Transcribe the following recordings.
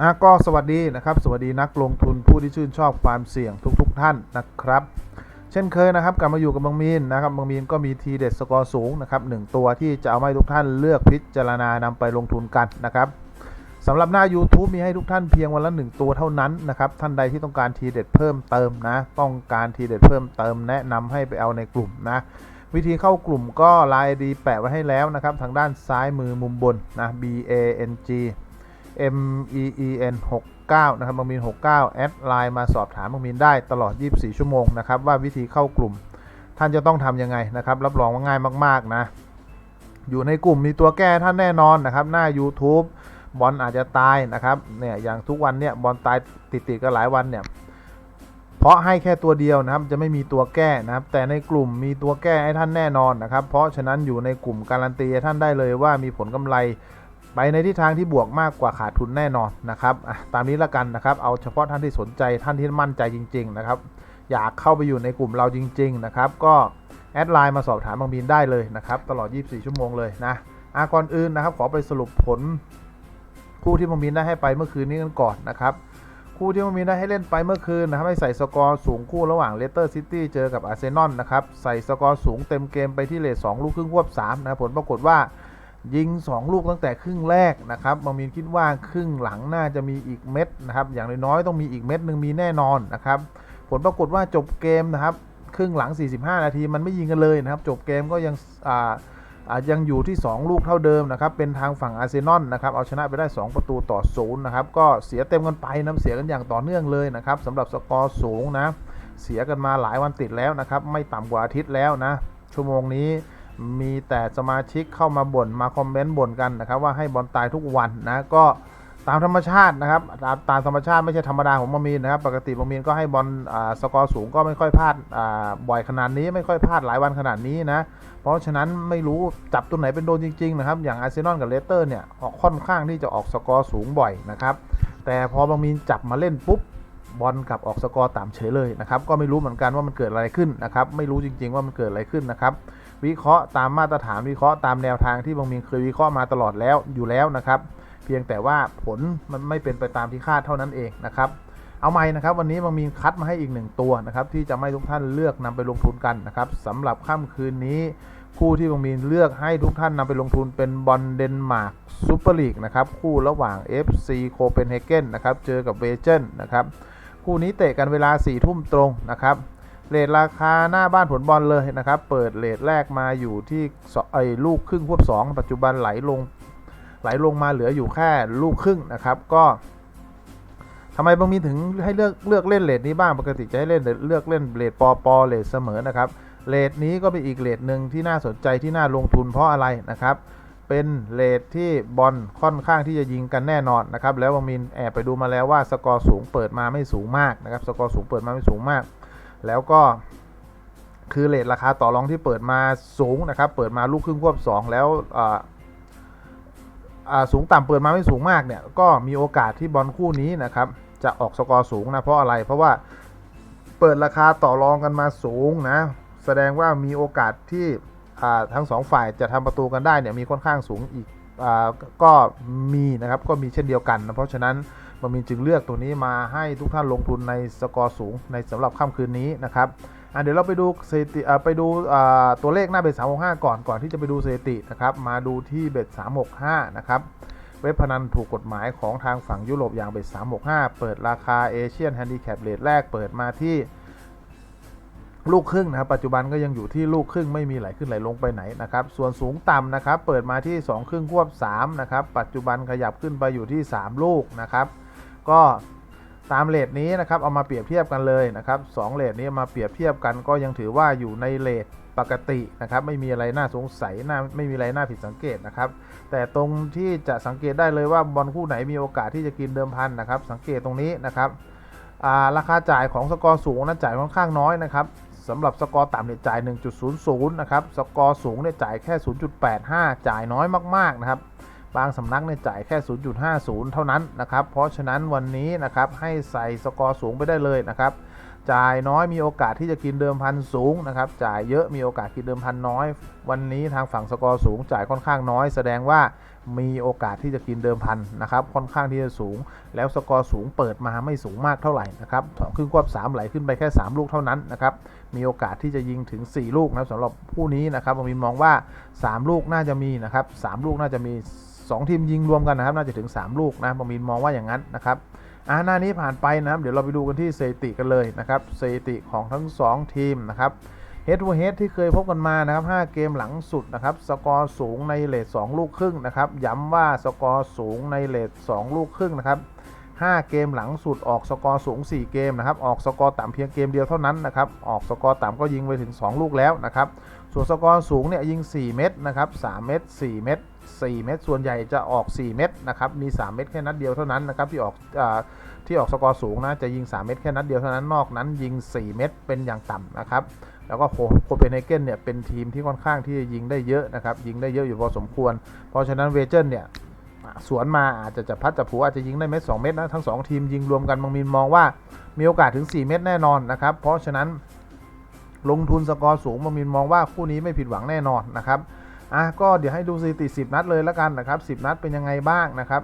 อะก็สวัสดีนะครับ สวัสดีนักลงทุนผู้ที่ชื่นชอบความเสี่ยงทุกๆท่านนะครับ เช่นเคยนะครับกลับมาอยู่กับบางมีนนะครับบางมีนก็มีทีเด็ดสกอร์สูงนะครับหนึ่งตัวที่จะเอาให้ทุกท่านเลือกพิจารณานำไปลงทุนกันนะครับสำหรับหน้า YouTube มีให้ทุกท่านเพียงวันละหนึ่งตัวเท่านั้นนะครับ ท่านใดที่ต้องการทีเด็ดเพิ่มเติมนะ ต้องการทีเด็ดเพิ่มเติม แนะนำให้ไปเอาในกลุ่มนะ วิธีเข้ากลุ่มก็ไลน์ดีแปะไว้ให้แล้วนะครับ ทางด้านซ้ายมือมุมบนนะ B A N G M E E N 69นะครับบางมิน69 แอดไลน์มาสอบถามบางมินได้ตลอด 24 ชั่วโมงนะครับว่าวิธีเข้ากลุ่ม ท่านจะต้องทำยังไงนะครับ รับรองว่าง่ายมากๆนะ อยู่ในกลุ่มมีตัวแก้ท่านแน่นอนนะครับหน้า YouTube บอลอาจจะตายนะครับเนี่ยอย่างทุกวันเนี่ยบอลตายติดๆกันหลายวันเนี่ยเพราะให้แค่ตัวเดียวนะครับจะไม่มีตัวแก้นะครับ แต่ในกลุ่มมีตัวแก้ให้ท่านแน่นอนนะครับ เพราะฉะนั้นอยู่ในกลุ่มการันตีท่านได้เลยว่ามีผลกำไร ไปในทิศทางที่บวกมากกว่าขาดทุนแน่นอนนะครับตามนี้ละกันนะครับ เอาเฉพาะท่านที่สนใจท่านที่มั่นใจจริง ๆ นะครับ อยากเข้าไปอยู่ในกลุ่มเราจริง ๆ นะครับ ก็แอดไลน์มาสอบถามบางบินได้เลยนะครับ ตลอด 24 ชั่วโมงเลยนะอะก่อนอื่นนะครับ ขอไปสรุปผล คู่ที่บางบินได้ให้ไปเมื่อคืนนี้กันก่อนนะครับคู่ที่มันมีได้ให้เล่นไปเมื่อคืนนะครับให้ใส่สกอร์สูงคู่ระหว่างเลสเตอร์ซิตี้เจอกับอาร์เซนอลนะครับ ใส่สกอร์สูงเต็มเกมไปที่เลท2ลูกครึ่งควบ3นะครับผลปรากฏว่า ยิง 2 ลูกตั้งแต่ครึ่งแรกนะครับบางมีนคิดว่าครึ่งหลังน่าจะมีอีกเม็ดนะครับ อย่างน้อยๆต้องมีอีกเม็ดหนึ่งมีแน่นอนนะครับ ผลปรากฏว่าจบเกมนะครับครึ่งหลัง 45 นาทีมันไม่ยิงกันเลยนะครับ จบเกมก็ยังอ่าอะยังอยู่ที่ 2 ลูกเท่าเดิมนะครับ เป็นทางฝั่งอาร์เซนอลนะครับ เอาชนะไปได้ 2 ประตูต่อศูนย์นะครับ ก็เสียเต็มกันไปนะเสียกันอย่างต่อเนื่องเลยนะครับสำหรับสกอร์สูงนะ เสียกันมาหลายวันติดแล้วนะครับ ไม่ต่ำกว่าอาทิตย์แล้วนะ ชั่วโมงนี้ มีแต่สมาชิกเข้ามาบ่นมาคอมเมนต์บ่นกันนะครับ ว่าให้บอลตายทุกวันนะก็ตามธรรมชาตินะครับตามตามธรรมชาติไม่ใช่ธรรมดาของมามีนนะครับ ปกติมามีนก็ให้บอลอ่าสกอร์สูงก็ไม่ค่อยพลาดอ่าบ่อยขนาดนี้ไม่ค่อยพลาดหลายวันขนาดนี้นะ เพราะฉะนั้นไม่รู้จับตัวไหนเป็นโดนจริงๆนะครับ อย่างอาร์เซนอลกับเลสเตอร์เนี่ยออกค่อนข้างที่จะออกสกอร์สูงบ่อยนะครับ แต่พอบางมีนจับมาเล่นปุ๊บบอลกลับออกสกอร์ต่ำเฉยเลยนะครับ ก็ไม่รู้เหมือนกันว่ามันเกิดอะไรขึ้นนะครับ ไม่รู้จริง ๆ ว่ามันเกิดอะไรขึ้นนะครับ วิเคราะห์ตามมาตรฐานวิเคราะห์ตามแนวทางที่บางมีนเคยวิเคราะห์มาตลอดแล้วอยู่แล้วนะครับ เพียงแต่ว่าผลมันไม่เป็นไปตามที่คาดเท่านั้นเองนะครับ เอาใหม่นะครับวันนี้บางมีนคัดมาให้อีกหนึ่งตัวนะครับที่จะไม่ทุกท่านเลือกนำไปลงทุนกันนะครับสำหรับค่ำคืนนี้คู่ที่บางมีนเลือกให้ทุกท่านนำไปลงทุนเป็นบอลเดนมาร์กซูเปอร์ลีกนะครับคู่ระหว่าง FC โคเปนเฮเกนนะครับเจอกับเวเจนนะครับคู่นี้เตะกันเวลา4ี่ทุ่มตรงนะครับ เลทราคาหน้าบ้านผลบอลเลยนะครับ เปิดเลทแรกมาอยู่ที่ไอ้ลูกครึ่งควบ2 ปัจจุบันไหลลง ไหลลงมาเหลืออยู่แค่ลูกครึ่งนะครับ ก็ทำไมบางมีนถึงให้เลือกเลือกเล่นเลทนี้บ้างปกติจะให้เล่นเลือกเล่นเลทปอปอเลทเสมอนะครับเลทนี้ก็เป็นอีกเลทหนึ่งที่น่าสนใจที่น่าลงทุนเพราะอะไรนะครับเป็นเลทที่บอลค่อนข้างที่จะยิงกันแน่นอนนะครับแล้วบางมินแอบไปดูมาแล้วว่าสกอร์สูงเปิดมาไม่สูงมากนะครับสกอร์สูงเปิดมาไม่สูงมาก แล้วก็คือเลทราคาต่อรองที่เปิดมาสูงนะครับ เปิดมาลูกครึ่งควบ 2 แล้วสูงต่ำเปิดมาไม่สูงมากเนี่ย ก็มีโอกาสที่บอลคู่นี้นะครับ จะออกสกอร์สูงนะ เพราะอะไร เพราะว่าเปิดราคาต่อรองกันมาสูงนะ แสดงว่ามีโอกาสที่ทั้งสองฝ่ายจะทำประตูกันได้เนี่ยมีค่อนข้างสูงอีกอก็มีนะครับ ก็มีเช่นเดียวกันนะ เพราะฉะนั้น มันมีจึงเลือกตัวนี้มาให้ทุกท่านลงทุนในสกอร์สูงในสำหรับค่ำคืนนี้นะครับอะเดี๋ยวเราไปดูสถิติไปดูตัวเลขหน้าเบ็ด365 ก่อนก่อนที่จะไปดูสถิตินะครับมาดูที่เบ็ด365 นะครับเว็บพนันถูกกฎหมายของทางฝั่งยุโรปอย่างเบ็ด365 เปิดราคาเอเชียนแฮนดิแคปเลทแรกเปิดมาที่ลูกครึ่งนะครับปัจจุบันก็ยังอยู่ที่ลูกครึ่งไม่มีไหลขึ้นไหลลงไปไหนนะครับส่วนสูงต่ำนะครับเปิดมาที่ 2 ครึ่งควบ3นะครับปัจจุบันขยับขึ้นไปอยู่ที่ 3 ลูกนะครับ ก็ตามเลทนี้นะครับเอามาเปรียบเทียบกันเลยนะครับสองเลทนี้มาเปรียบเทียบกันก็ยังถือว่าอยู่ในเลทปกตินะครับไม่มีอะไรน่าสงสัยน่าไม่มีอะไรน่าผิดสังเกตนะครับ แต่ตรงที่จะสังเกตได้เลยว่าบอลคู่ไหนมีโอกาสที่จะกินเดิมพันนะครับ สังเกตตรงนี้นะครับาราคาจ่ายของสกอร์สูงนะจ่ายค่อนข้างน้อยนะครับสำหรับสกอร์ต่ำเนี่ยจ่าย 1.00 นะครับ สกอร์สูงเนี่ยจ่ายแค่ 0.85 จ่ายน้อยมาก ๆ นะครับ บางสำนักเนี่ยจ่ายแค่ 0.50 เท่านั้นนะครับ เพราะฉะนั้นวันนี้นะครับให้ใส่สกอร์สูงไปได้เลยนะครับ จ่ายน้อยมีโอกาสที่จะกินเดิมพันสูงนะครับ จ่ายเยอะมีโอกาสกินเดิมพันน้อย วันนี้ทางฝั่งสกอร์สูงจ่ายค่อนข้างน้อย แสดงว่ามีโอกาสที่จะกินเดิมพันนะครับ ค่อนข้างที่จะสูง แล้วสกอร์สูงเปิดมาไม่สูงมากเท่าไหร่นะครับสองครึ่งควบสามไหลขึ้นไปแค่ 3 ลูกเท่านั้นนะครับ มีโอกาสที่จะยิงถึง 4 ลูกนะครับสำหรับผู้นี้นะครับผมมองว่า 3 ลูกน่าจะมีนะครับ3ลูกน่าจะมี 2 ทีมยิงรวมกันนะครับน่าจะถึง 3 ลูกนะผมมองว่าอย่างนั้นนะครับอ่าหน้านี้ผ่านไปนะครับ เดี๋ยวเราไปดูกันที่สถิติกันเลยนะครับสถิติของทั้ง 2 ทีมนะครับเฮด o ูเฮดที่เคยพบกันมานะครับ 5 เกมหลังสุดนะครับ สกอร์สูงในเลท2ลูกครึ่งนะครับ ย้ำว่าสกอร์สูงในเลท2ลูกครึ่งนะครับ 5 เกมหลังสุดออกสกอร์สูง 4 เกมนะครับ ออกสกอร์ต่ำเพียงเกมเดียวเท่านั้นนะครับ ออกสกอร์ต่ำก็ยิงไปถึง 2 ลูกแล้วนะครับ ส่วนสกอร์สูงเนี่ยยิง 4 เม็ดนะครับ 3 เม็ด4เม็ด 4 เม็ดส่วนใหญ่จะออก 4 เม็ดนะครับมี 3 เม็ดแค่นัดเดียวเท่านั้นนะครับที่ออกอที่ออกสกอร์สูงนะจะยิง 3 เม็ดแค่นัดเดียวเท่านั้นนอกนั้นยิง 4 เม็ดเป็นอย่างต่ำนะครับแล้วก็โคเปนเฮเกนเนี่ยเป็นทีมที่ค่อนข้างที่จะยิงได้เยอะนะครับยิงได้เยอะอยู่พอสมควร เพราะฉะนั้นเวเจนเนี่ยสวนมาอาจจะจับพัดจับผูอาจจะยิงได้เม็ด2เม็ดนะทั้ง 2 ทีมยิงรวมกันบางมินมองว่ามีโอกาสถึง 4 เม็ดแน่นอนนะครับเพราะฉะนั้นลงทุนสกอร์สูงบางมินมองว่าคู่นี้ไม่ผิดหวังแน่นอนนะครับ อะก็เดี๋ยวให้ดูสถิติ10 นัดเลยแล้วกันนะครับ 10 นัดเป็นยังไงบ้างนะครับ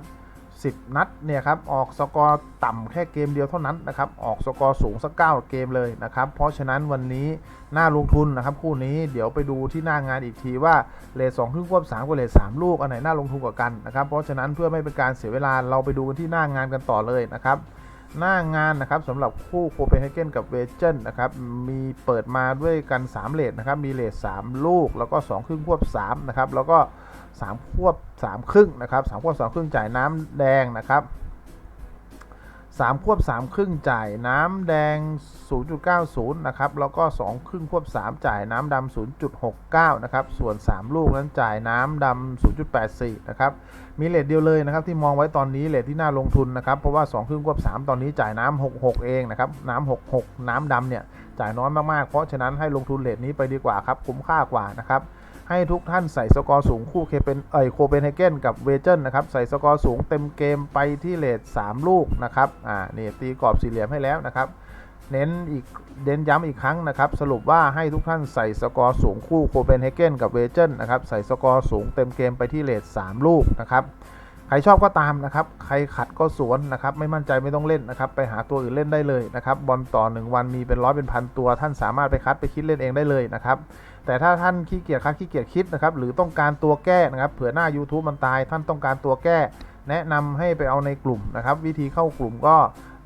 10 นัดเนี่ยครับออกสกอร์ต่ำแค่เกมเดียวเท่านั้นนะครับออกสกอร์สูงสักเก้าเกมเลยนะครับ เพราะฉะนั้นวันนี้น่าลงทุนนะครับคู่นี้เดี๋ยวไปดูที่หน้างานอีกทีว่าเลทสองครึ่งควบสามกับเลทสามลูกอันไหนน่าลงทุนกว่ากันนะครับเพราะฉะนั้นเพื่อไม่เป็นการเสียเวลาเราไปดูกันที่หน้างานกันต่อเลยนะครับ หน้างานนะครับสำหรับคู่โคเปนเฮเกนกับเวเจนนะครับมีเปิดมาด้วยกัน 3เลทนะครับมีเลท3 ลูก แล้วก็ 2 ครึ่งควบ3นะครับแล้วก็ 3 ควบ 3 ครึ่งนะครับ3ควบ3ครึ่งจ่ายน้ำแดงนะครับ 3 ควบ 3 ครึ่งจ่ายน้ำแดง 0.90 นะครับ แล้วก็ 2 ครึ่งควบ 3 จ่ายน้ำดำ 0.69 นะครับ ส่วน 3 ลูกนั้นจ่ายน้ำดำ 0.84 นะครับ มีเลทเดียวเลยนะครับ ที่มองไว้ตอนนี้เลทที่น่าลงทุนนะครับ เพราะว่า 2 ครึ่งควบ 3 ตอนนี้จ่ายน้ำ 66 เองนะครับ น้ำ 66 น้ำดำเนี่ยจ่ายน้อยมากๆ เพราะฉะนั้นให้ลงทุนเลทนี้ไปดีกว่าครับ คุ้มค่ากว่านะครับ ให้ทุกท่านใส่สกอร์สูงคู่เคเป็นเอยโคเปนเฮเกนกับเวเจนนะครับใส่สกอร์สูงเต็มเกมไปที่เลท3ลูกนะครับอ่านี่ตีกรอบสี่เหลี่ยมให้แล้วนะครับเน้นอีกเน้นย้ำอีกครั้งนะครับ สรุปว่าให้ทุกท่านใส่สกอร์สูงคู่โคเปนเฮเกนกับเวเจนนะครับใส่สกอร์สูงเต็มเกมไปที่เลท3ลูกนะครับใครชอบก็ตามนะครับ ใครขัดก็สวนนะครับ ไม่มั่นใจไม่ต้องเล่นนะครับ ไปหาตัวอื่นเล่นได้เลยนะครับ บอลต่อ 1 วันมีเป็นร้อยเป็นพันตัว ท่านสามารถไปคัดไปคิดเล่นเองได้เลยนะครับ แต่ถ้าท่านขี้เกียจคัดขี้เกียจคิดนะครับหรือต้องการตัวแก้นะครับเผื่อหน้า YouTube มันตาย ท่านต้องการตัวแก้ แนะนำให้ไปเอาในกลุ่มนะครับ วิธีเข้ากลุ่มก็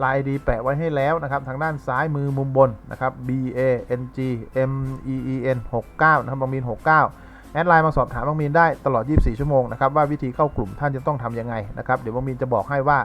ลายดีแปะไว้ให้แล้วนะครับ ทางด้านซ้ายมือมุมบนนะครับ B A N G M E E N 69นะครับบางมีน69 แอดไลน์มาสอบถามบางมีนได้ตลอด 24 ชั่วโมงนะครับว่าวิธีเข้ากลุ่มท่านจะต้องทำยังไงนะครับเดี๋ยวบางมีนจะบอกให้ว่า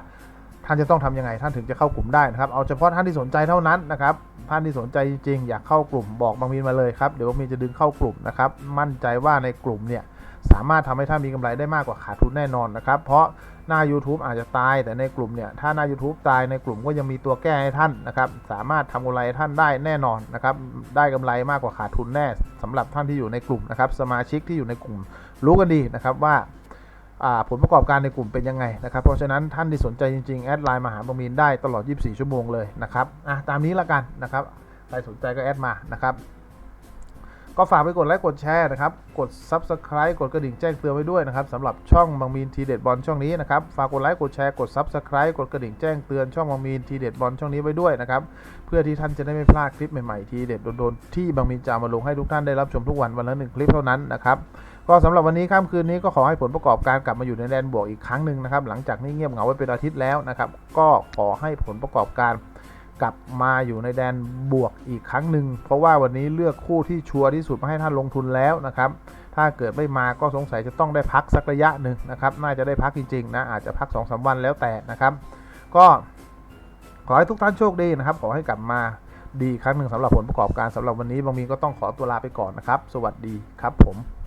ท่านจะต้องทำยังไงท่านถึงจะเข้ากลุ่มได้นะครับ เอาเฉพาะท่านที่สนใจเท่านั้นนะครับ ท่านที่สนใจจริงๆอยากเข้ากลุ่มบอกบางมีนมาเลยครับ เดี๋ยวบางมีนจะดึงเข้ากลุ่มนะครับ มั่นใจว่าในกลุ่มเนี่ยสามารถทำให้ท่านมีกำไรได้มากกว่าขาดทุนแน่นอนนะครับ เพราะหน้า YouTube อาจจะตาย แต่ในกลุ่มเนี่ยถ้าหน้า YouTube ตายในกลุ่มก็ยังมีตัวแก้ให้ท่านนะครับสามารถทำกำไรท่านได้แน่นอนนะครับได้กำไรมากกว่าขาดทุนแน่สำหรับท่านที่อยู่ในกลุ่มนะครับสมาชิกที่อยู่ในกลุ่มรู้กันดีนะครับว่า ผลประกอบการในกลุ่มเป็นยังไงนะครับ เพราะฉะนั้นท่านที่สนใจจริงๆ แอดไลน์มาหาบางมีนได้ตลอด 24 ชั่วโมงเลยนะครับตามนี้ละกันนะครับ ใครสนใจก็แอดมานะครับ ก็ฝากไปกดไลค์กดแชร์นะครับ กด Subscribe กดกระดิ่งแจ้งเตือนไว้ด้วยนะครับสำหรับช่องบางมีนทีเด็ดบอลช่องนี้นะครับ ฝากกดไลค์กดแชร์กด Subscribe กดกระดิ่งแจ้งเตือนช่องบางมีนทีเด็ดบอลช่องนี้ไว้ด้วยนะครับ เพื่อที่ท่านจะได้ไม่พลาดคลิปใหม่ๆ ทีเด็ดโดนๆที่บางมีนจะมาลงให้ทุกท่านได้รับชมทุกวันวันละหนึ่งคลิปเท่านั้นนะครับก็สำหรับวันนี้ค่ำคืนนี้ก็ขอให้ผลประกอบการกลับมาอยู่ในแดนบวกอีกครั้งหนึ่งนะครับหลังจากนี้เงียบเหงาไว้เป็นอาทิตย์แล้วนะครับก็ขอให้ผลประกอบการ กลับมาอยู่ในแดนบวกอีกครั้งหนึ่งเพราะว่าวันนี้เลือกคู่ที่ชัวร์ที่สุดมาให้ท่านลงทุนแล้วนะครับถ้าเกิดไม่มาก็สงสัยจะต้องได้พักสักระยะหนึ่งนะครับน่าจะได้พักจริงๆนะอาจจะพัก2อสวันแล้วแต่นะครับ ก็ขอให้ทุกท่านโชคดีนะครับ ขอให้กลับมาดีครั้งหนึ่งสำหรับผลประกอบการสำหรับวันนี้บางมีก็ต้องขอตัวลาไปก่อนนะครับ สวัสดีครับผม